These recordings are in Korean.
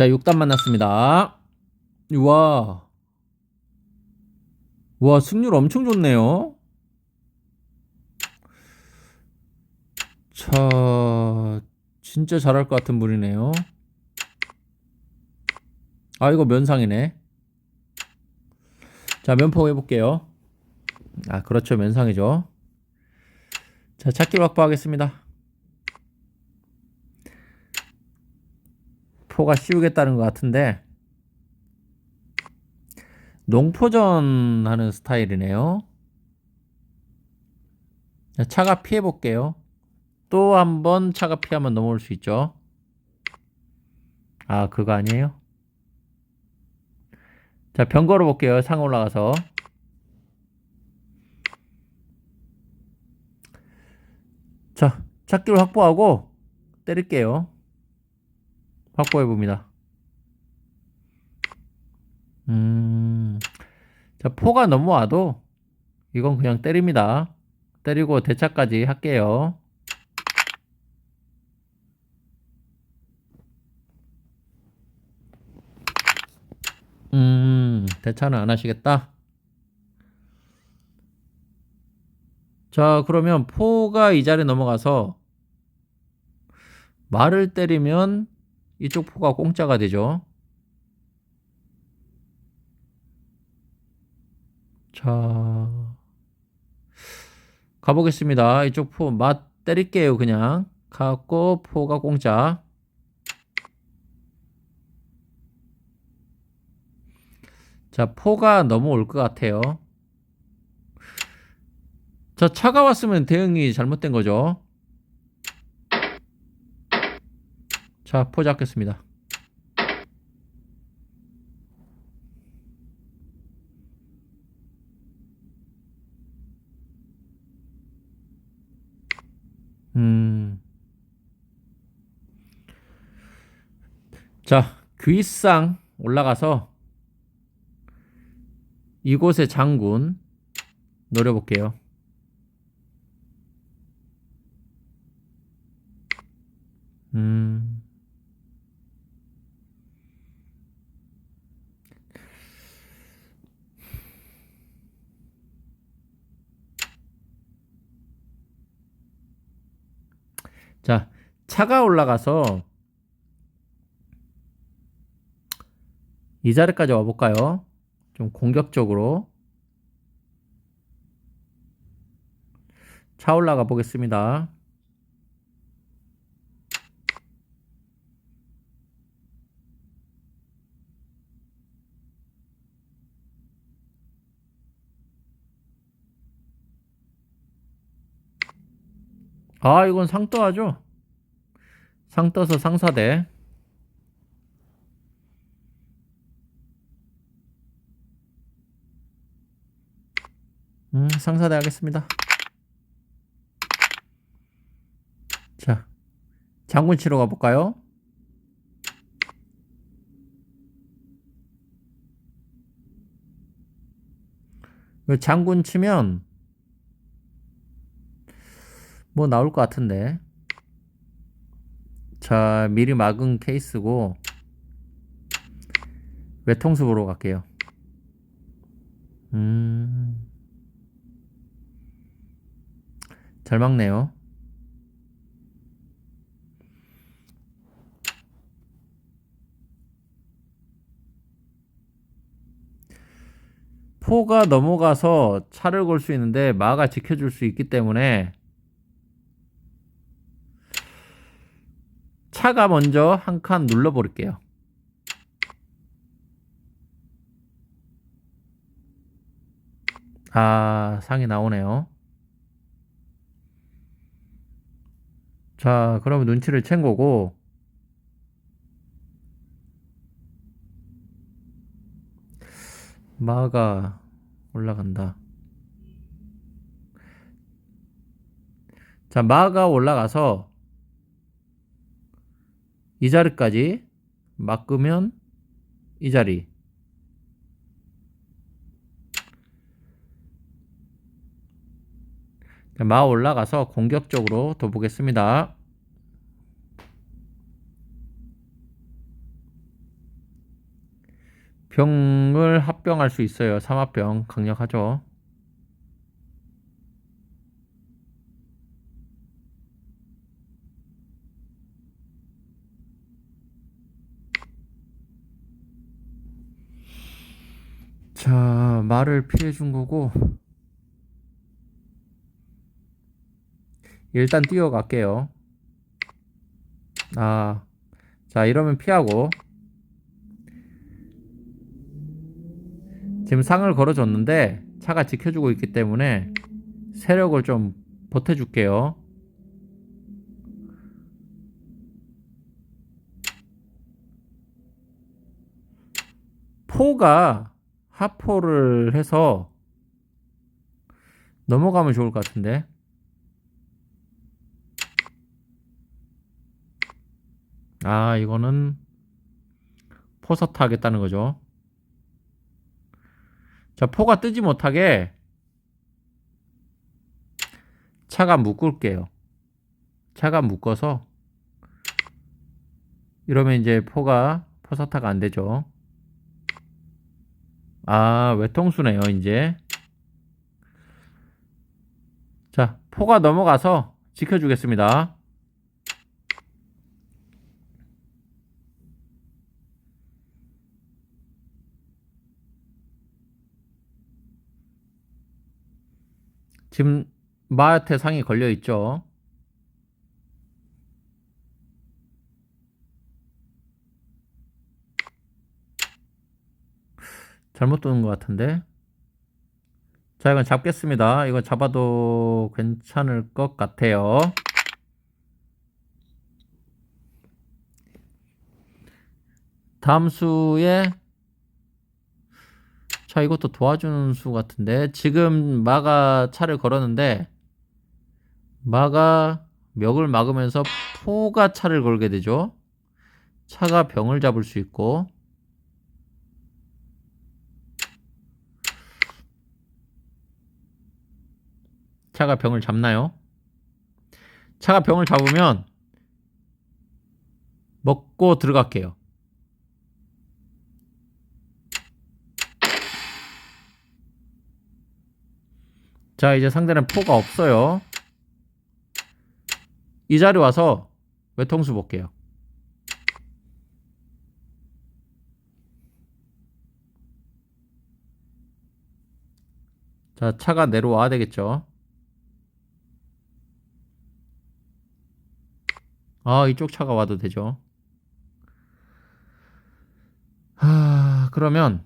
자, 6단 만났습니다. 와. 와, 승률 엄청 좋네요. 자, 진짜 잘할 것 같은 분이네요. 아, 이거 면상이네. 자, 면포 해볼게요. 아, 그렇죠. 면상이죠. 자, 찾기로 확보하겠습니다. 포가 씌우겠다는 것 같은데, 농포전 하는 스타일이네요. 자, 차가 피해 볼게요. 또 한 번 차가 피하면 넘어올 수 있죠. 아, 그거 아니에요? 자, 병 걸어 볼게요. 상 올라가서. 자, 찾기로 확보하고 때릴게요. 확보해 봅니다. 음, 자, 포가 넘어와도 이건 그냥 때립니다. 때리고 대차까지 할게요. 음, 대차는 안 하시겠다? 자, 그러면 포가 이 자리에 넘어가서 말을 때리면 이쪽 포가 공짜가 되죠. 자, 가보겠습니다. 이쪽 포, 맛 때릴게요, 그냥. 갖고 포가 공짜. 자, 포가 넘어올 것 같아요. 자, 차가 왔으면 대응이 잘못된 거죠. 자, 포 잡겠습니다. 음. 자, 귀상 올라가서 이곳의 장군 노려볼게요. 음. 자, 차가 올라가서 이 자리까지 와볼까요? 좀 공격적으로 차 올라가 보겠습니다. 아, 이건 상떠하죠? 상떠서 상사대. 음, 상사대 하겠습니다. 자, 장군 치러 가볼까요? 이 장군 치면 뭐 나올 것 같은데. 자, 미리 막은 케이스고 외통수 보러 갈게요. 음. 잘 막네요. 포가 넘어가서 차를 걸 수 있는데 마가 지켜줄 수 있기 때문에 차가 먼저 한 칸 눌러버릴게요. 아, 상이 나오네요. 자, 그러면 눈치를 챈 거고, 마가 올라간다. 자, 마가 올라가서 이 자리까지 막으면 이 자리. 자, 마 올라가서 공격적으로 둬보겠습니다. 병을 합병할 수 있어요. 삼합병 강력하죠. 자, 말을 피해 준 거고. 일단 뛰어갈게요. 아, 자, 이러면 피하고. 지금 상을 걸어줬는데 차가 지켜주고 있기 때문에 세력을 좀 보태줄게요. 포가 하포를 해서 넘어가면 좋을 것 같은데. 아, 이거는 포서타 하겠다는 거죠. 자, 포가 뜨지 못하게 차가 묶을게요. 차가 묶어서 이러면 이제 포가 포서타가 안 되죠. 아, 외통수네요, 이제. 자, 포가 넘어가서 지켜주겠습니다. 지금 마한테 상이 걸려 있죠. 잘못 두는 것 같은데. 자, 이건 잡겠습니다. 이거 잡아도 괜찮을 것 같아요. 다음 수에 자, 이것도 도와주는 수 같은데. 지금 마가 차를 걸었는데, 마가 멱을 막으면서 포가 차를 걸게 되죠. 차가 병을 잡을 수 있고, 차가 병을 잡나요? 차가 병을 잡으면 먹고 들어갈게요. 자, 이제 상대는 포가 없어요. 이 자리 와서 외통수 볼게요. 자, 차가 내려와야 되겠죠. 아, 이쪽 차가 와도 되죠. 하, 그러면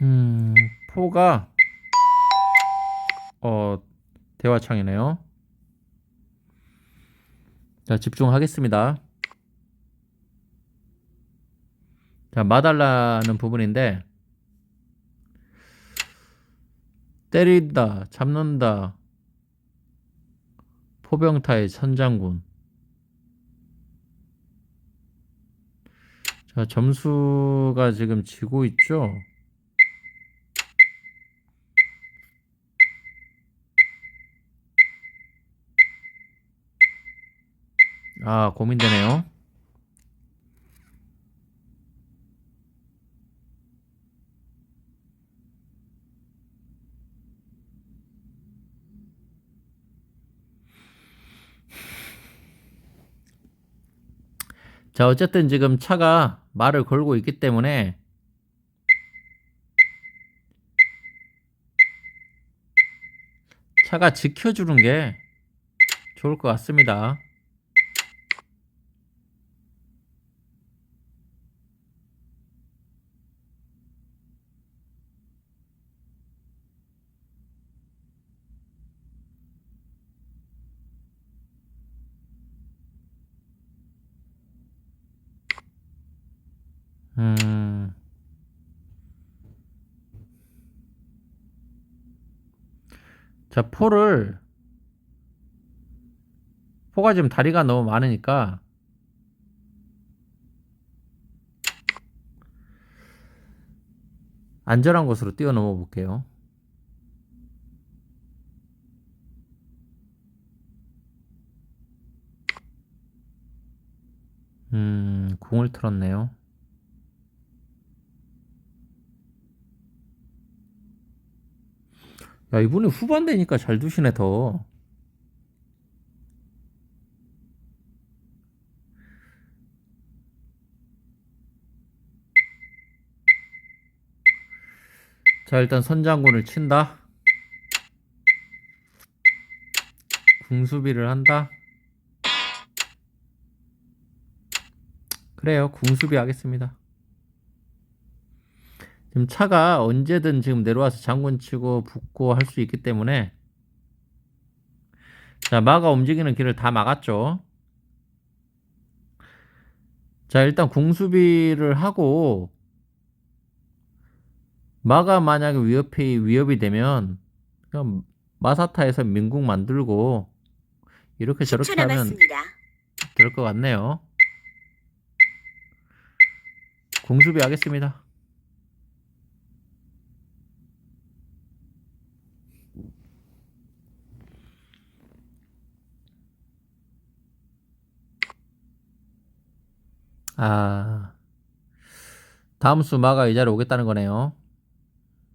음, 포가 어 대화창이네요. 자, 집중하겠습니다. 자, 마달라는 부분인데 때린다, 잡는다. 포병타의 선장군. 자, 점수가 지금 지고 있죠? 아, 고민되네요. 자, 어쨌든 지금 차가 말을 걸고 있기 때문에 차가 지켜주는 게 좋을 것 같습니다. 음. 자, 포를 포가 지금 다리가 너무 많으니까 안전한 곳으로 뛰어넘어 볼게요. 음, 공을 틀었네요. 야, 이분이 후반대니까 잘 두시네, 더. 자, 일단 선장군을 친다. 궁수비를 한다. 그래요. 궁수비 하겠습니다. 지금 차가 언제든 지금 내려와서 장군 치고 붙고 할 수 있기 때문에 자, 마가 움직이는 길을 다 막았죠. 자, 일단 궁수비를 하고 마가 만약에 위협이 위협이 되면 그냥 마사타에서 민국 만들고 이렇게 10초 저렇게 하면. 될 것 같네요. 궁수비 하겠습니다. 아, 다음 수 마가 이 자리에 오겠다는 거네요.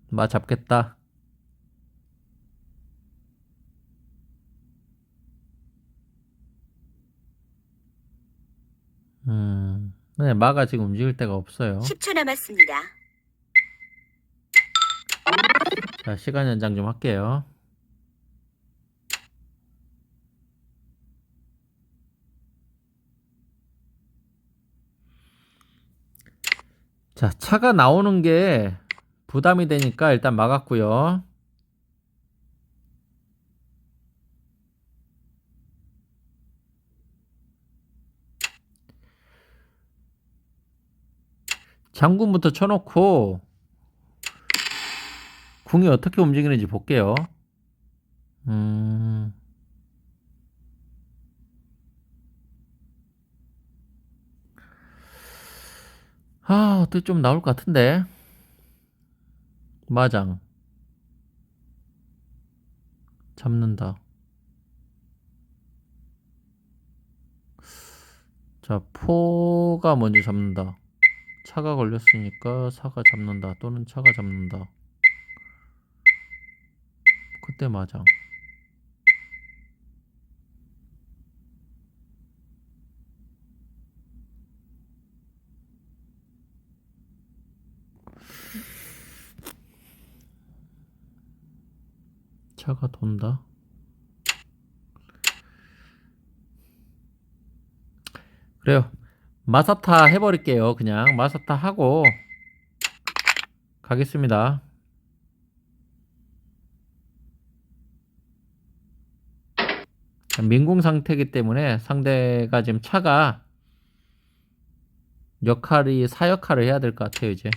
마 잡겠다. 음, 네, 마가 지금 움직일 데가 없어요. 10초 남았습니다. 자, 시간 연장 좀 할게요. 자, 차가 나오는 게 부담이 되니까 일단 막았고요. 장군부터 쳐놓고 궁이 어떻게 움직이는지 볼게요. 음. 아, 어떻게 좀 나올 것 같은데. 마장. 잡는다. 자, 포가 먼저 잡는다. 차가 걸렸으니까 사가 잡는다. 또는 차가 잡는다. 그때 마장. 차가 돈다. 그래요. 마사타 해버릴게요. 그냥 마사타 하고 가겠습니다. 민공 상태이기 때문에 상대가 지금 차가 역할이 사역할을 해야 될 것 같아요, 이제.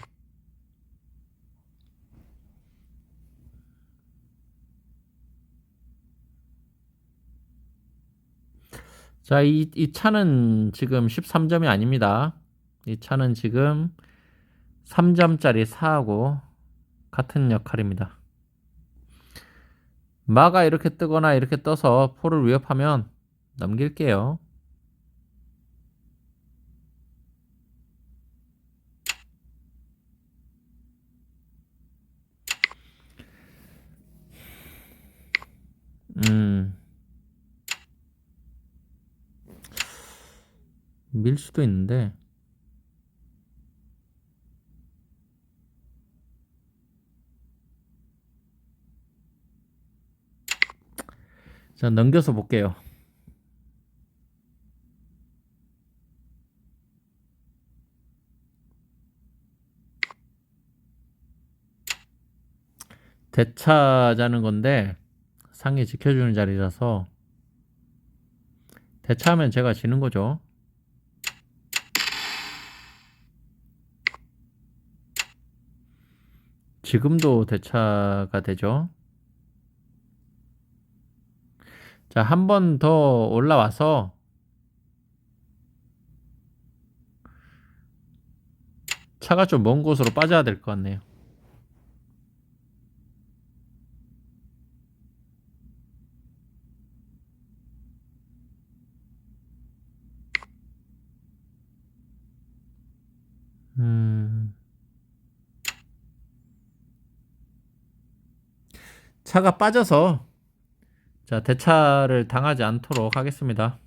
자, 이, 이 차는 지금 13점이 아닙니다. 이 차는 지금 3점짜리 4하고 같은 역할입니다. 마가 이렇게 뜨거나 이렇게 떠서 포를 위협하면 넘길게요. 음. 밀 수도 있는데. 자 넘겨서 볼게요. 대차 자는 건데 상이 지켜주는 자리라서 대차하면 제가 지는 거죠 지금도 대차가 되죠. 자, 한 번 더 올라와서 차가 좀 먼 곳으로 빠져야 될 것 같네요. 차가 빠져서 자, 대차를 당하지 않도록 하겠습니다.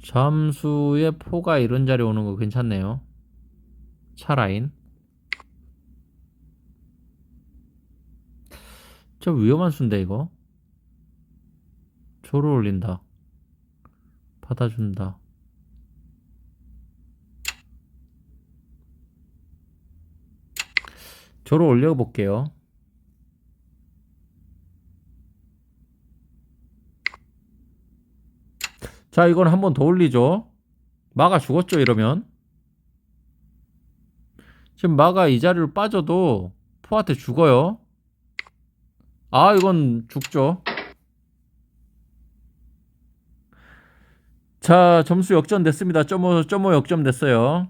잠수의 포가 이런 자리 오는 거 괜찮네요. 차 라인. 저 위험한 수인데 이거. 조를 올린다. 받아준다. 조를 올려 볼게요. 자, 이건 한 번 더 올리죠. 마가 죽었죠, 이러면. 지금 마가 이 자리로 빠져도 포한테 죽어요. 아, 이건 죽죠. 자, 점수 역전 됐습니다. 점오, 점오 역전 됐어요.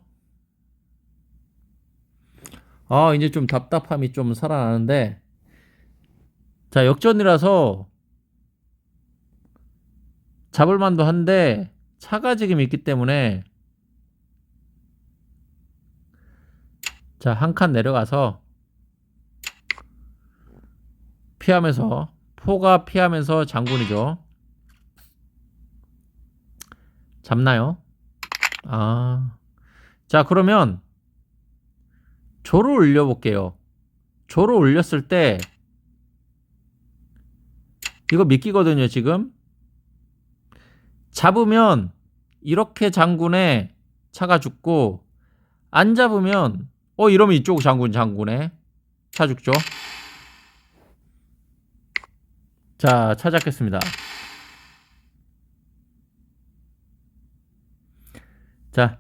아, 이제 좀 답답함이 좀 살아나는데. 자, 역전이라서 잡을 만도 한데 차가 지금 있기 때문에 자, 한 칸 내려가서 피하면서 포가 피하면서 장군이죠. 잡나요? 아. 자, 그러면 조를 올려 볼게요. 조를 올렸을 때 이거 미끼거든요, 지금. 잡으면 이렇게 장군에 차가 죽고 안 잡으면 어 이러면 이쪽 장군 장군에 차 죽죠. 자, 찾았겠습니다. 자,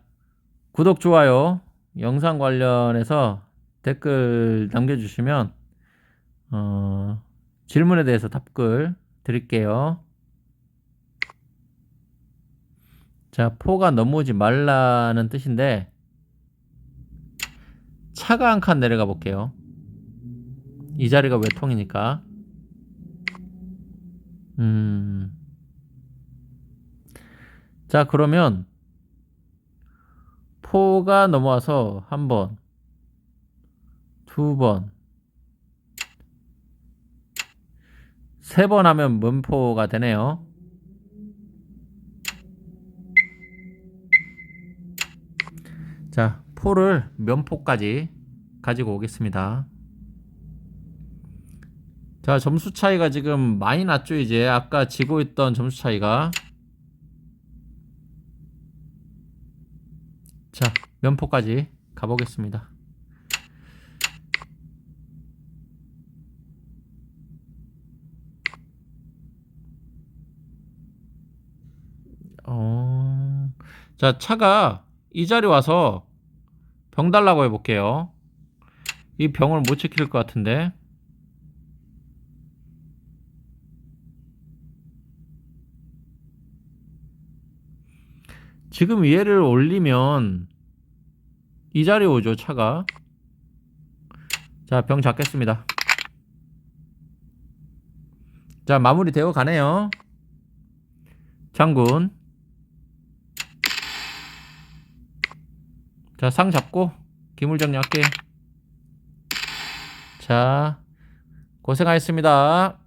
구독, 좋아요, 영상 관련해서 댓글 남겨주시면, 어, 질문에 대해서 답글 드릴게요. 자, 포가 넘어오지 말라는 뜻인데, 차가 한 칸 내려가 볼게요. 이 자리가 외통이니까. 음. 자, 그러면, 포가 넘어와서 한 번, 두 번, 세 번 하면 문포가 되네요. 자, 포를 면포까지 가지고 오겠습니다. 자, 점수 차이가 지금 많이 났죠, 이제. 아까 지고 있던 점수 차이가. 자, 면포까지 가보겠습니다. 어, 자, 차가 이 자리 와서 병 달라고 해볼게요. 이 병을 못 지킬 것 같은데. 지금 얘를 올리면 이 자리에 오죠, 차가. 자, 병 잡겠습니다. 자, 마무리 되어 가네요. 장군. 자, 상 잡고 기물 정리 할게. 자, 고생하셨습니다.